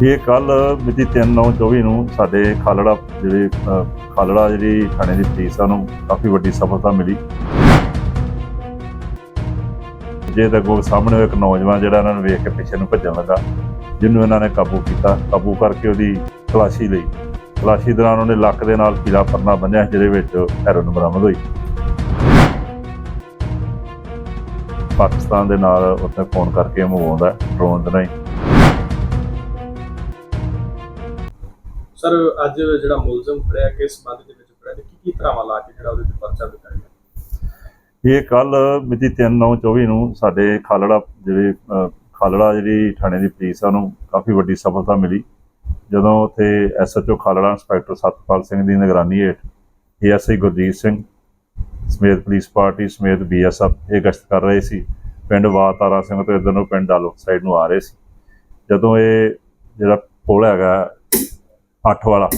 ਇਹ ਕੱਲ ਮਿਤੀ 3/9/24 ਨੂੰ ਸਾਡੇ ਖਾਲੜਾ ਜਿਹੜੇ ਖਾਲੜਾ ਜਿਹੜੀ ਥਾਣੇ ਦੀ ਪੁਲਿਸ ਆ ਨੂੰ ਕਾਫੀ ਵੱਡੀ ਸਫਲਤਾ ਮਿਲੀ। ਜੇ ਦਾ ਕੋਲ ਸਾਹਮਣੇ ਇੱਕ ਨੌਜਵਾਨ ਜਿਹੜਾ ਇਹਨਾਂ ਨੂੰ ਵੇਖ ਕੇ ਪਿੱਛੇ ਨੂੰ ਭੱਜਣ ਲੱਗਾ, ਜਿਹਨੂੰ ਇਹਨਾਂ ਨੇ ਕਾਬੂ ਕੀਤਾ, ਕਾਬੂ ਕਰਕੇ ਉਹਦੀ ਤਲਾਸ਼ੀ ਲਈ। ਤਲਾਸ਼ੀ ਦੌਰਾਨ ਉਹਨੇ ਲੱਕ ਦੇ ਨਾਲ ਪੀਲਾ ਪਰਨਾ ਬੰਨਿਆ, ਜਿਹਦੇ ਵਿੱਚ ਹੈਰੋਇਨ ਬਰਾਮਦ ਹੋਈ। ਪਾਕਿਸਤਾਨ ਦੇ ਨਾਲ ਉੱਥੇ ਫੋਨ ਕਰਕੇ ਮੰਗਵਾਉਂਦਾ ਡਰੋਨ ਦੇ ਰਾਹੀਂ ਸਰ, ਅੱਜ ਜਿਹੜਾ ਮੁਲਜ਼ਮ ਫੜਿਆ, ਕਿਸ ਸੰਬੰਧ ਦੇ ਵਿੱਚ ਫੜਿਆ ਤੇ ਕੀ ਕੀ ਧਰਾਵਾਂ ਲਾ ਕੇ ਜਿਹੜਾ ਉਹਦੇ ਤੇ ਪਰਚਾ ਦਿੱਤਾ ਗਿਆ? ਇਹ ਕੱਲ ਮਿਤੀ 3/9/24 ਨੂੰ ਸਾਡੇ ਖਾਲੜਾ ਜਿਹੜੇ ਖਾਲੜਾ ਜਿਹੜੀ ਥਾਣੇ ਦੀ ਪੁਲਿਸ ਆ ਨੂੰ ਕਾਫੀ ਵੱਡੀ ਸਫਲਤਾ ਮਿਲੀ। ਜਦੋਂ ਉੱਥੇ ਐਸਐਚਓ ਖਾਲੜਾ ਇੰਸਪੈਕਟਰ ਸਤਪਾਲ ਸਿੰਘ ਦੀ ਨਿਗਰਾਨੀ ਹੇਠ ਏਐਸਆਈ ਗੁਰਜੀਤ ਸਿੰਘ ਸਮੇਤ ਪੁਲਿਸ ਪਾਰਟੀ ਸਮੇਤ ਬੀਐਸਐਫ ਇਹ ਗਸ਼ਤ ਕਰ ਰਹੇ ਸੀ। ਪਿੰਡ ਵਾਤਾਰਾ ਸਿੰਘ ਤੋਂ ਇਧਰ ਨੂੰ ਪਿੰਡ ਡਾਲੋ ਸਾਈਡ ਨੂੰ ਆ ਰਹੇ ਸੀ। ਜਦੋਂ ਇਹ ਜਿਹੜਾ ਪੁਲ ਹੈਗਾ 8 ਵਾਲਾ।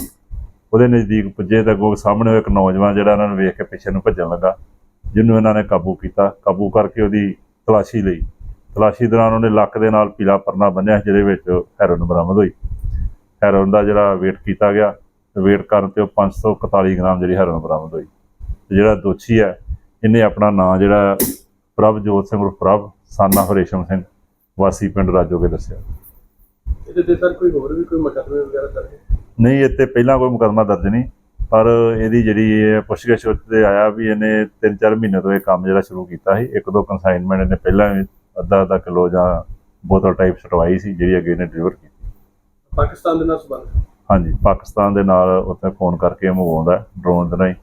ਉਹਦੇ ਨਜ਼ਦੀਕ ਪੁੱਜੇ ਤਾਂ ਅੱਗੋਂ ਸਾਹਮਣੇ ਇੱਕ ਨੌਜਵਾਨ ਜਿਹੜਾ ਇਹਨਾਂ ਨੂੰ ਵੇਖ ਕੇ ਪਿੱਛੇ ਨੂੰ ਭੱਜਣ ਲੱਗਾ, ਜਿਹਨੂੰ ਇਹਨਾਂ ਨੇ ਕਾਬੂ ਕੀਤਾ। ਕਾਬੂ ਕਰਕੇ ਉਹਦੀ ਤਲਾਸ਼ੀ ਲਈ। ਤਲਾਸ਼ੀ ਦੌਰਾਨ ਉਹਨੇ ਲੱਕ ਦੇ ਨਾਲ ਪੀਲਾ ਪਰਨਾ ਬੰਨਿਆ, ਜਿਹਦੇ ਵਿੱਚ ਹੈਰੋਇਨ ਬਰਾਮਦ ਹੋਈ। ਹੈਰੋਇਨ ਦਾ ਜਿਹੜਾ ਵੇਟ ਕੀਤਾ ਗਿਆ ਵੇਟ ਕਰਨ ਤੇ ਉਹ 541 ਗ੍ਰਾਮ ਜਿਹੜੀ ਹੈਰੋਇਨ ਬਰਾਮਦ ਹੋਈ। ਤੇ ਜਿਹੜਾ ਦੋਸ਼ੀ ਹੈ, ਇਹਨੇ ਆਪਣਾ ਨਾਂ ਜਿਹੜਾ ਪ੍ਰਭਜੋਤ ਸਿੰਘ ਉਰਫ ਪ੍ਰਭ, ਸਾਨਾ ਹਰੇਸ਼ਮ ਸਿੰਘ, ਵਾਸੀ ਪਿੰਡ ਰਾਜੋਗੇ ਦੱਸਿਆ। ਇਹਦੇ ਤੇ ਸਰ ਕੋਈ ਹੋਰ ਵੀ ਕੋਈ ਮੁਕੱਦਮੇ ਵਗੈਰਾ ਦਰਜ ਨਹੀਂ ਇੱਥੇ ਪਹਿਲਾਂ ਕੋਈ ਮੁਕੱਦਮਾ ਦਰਜ ਨਹੀਂ ਪਰ ਇਹਦੀ ਜਿਹੜੀ ਇਹ ਪੁੱਛਗਿੱਛ ਉੱਤੇ ਆਇਆ ਵੀ ਇਹਨੇ 3-4 ਮਹੀਨੇ ਤੋਂ ਇਹ ਕੰਮ ਜਿਹੜਾ ਸ਼ੁਰੂ ਕੀਤਾ ਸੀ ਇੱਕ ਦੋ ਕਨਸਾਈਨਮੈਂਟ ਇਹਨੇ ਪਹਿਲਾਂ ਵੀ ਅੱਧਾ ਅੱਧਾ ਕਿਲੋ ਜਾਂ ਬੋਤਲ ਟਾਈਪ ਸਟਵਾਈ ਸੀ ਜਿਹੜੀ ਅੱਗੇ ਇਹਨੇ ਡਿਲੀਵਰ ਕੀਤੀ। ਪਾਕਿਸਤਾਨ ਦੇ ਨਾਲ ਸੰਬੰਧ? ਹਾਂਜੀ ਪਾਕਿਸਤਾਨ ਦੇ ਨਾਲ ਉੱਥੇ ਫੋਨ ਕਰਕੇ ਮੰਗਵਾਉਂਦਾ ਡਰੋਨ ਦੇ ਰਾਹੀਂ।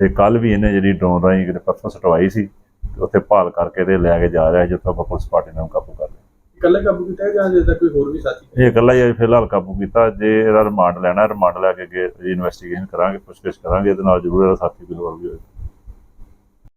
ਤੇ ਕੱਲ ਵੀ ਇਹਨੇ ਜਿਹੜੀ ਡਰੋਨ ਰਾਹੀਂ ਕਿਤੇ ਪਰਸੋਂ ਸਟਵਾਈ ਸੀ ਤੇ ਉੱਥੇ ਭਾਲ ਕਰਕੇ ਤੇ ਲੈ ਕੇ ਜਾ ਰਿਹਾ ਜਿੱਥੋਂ ਆਪਾਂ ਪੁਲਿਸ ਪਾਰਟੀ ਨਾਲ ਕਾਬੂ ਇਕੱਲਾ ਕਾਬੂ ਕੀਤਾ ਹੈ ਜਾਂ ਜਿਹਦਾ ਕੋਈ ਹੋਰ ਵੀ ਸਾਥੀ? ਇਹ ਇਕੱਲਾ ਹੀ ਅਜੇ ਫਿਲਹਾਲ ਕਾਬੂ ਕੀਤਾ। ਜੇ ਇਹਦਾ ਰਿਮਾਂਡ ਲੈਣਾ ਰਿਮਾਂਡ ਲੈ ਕੇ ਅੱਗੇ ਇਨਵੈਸਟੀਗੇਸ਼ਨ ਕਰਾਂਗੇ, ਪੁੱਛਗਿੱਛ ਕਰਾਂਗੇ, ਇਹਦੇ ਨਾਲ ਜ਼ਰੂਰ ਇਹਦਾ ਸਾਥੀ ਕੋਈ ਹੋਰ ਵੀ ਹੋਏਗਾ।